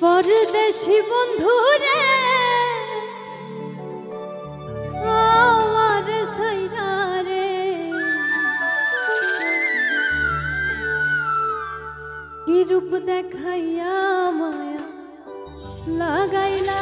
পরদেশি বন্ধু রে আমার সাইরা রে কি রূপ দেখাইয়া মায়া লাগাইলা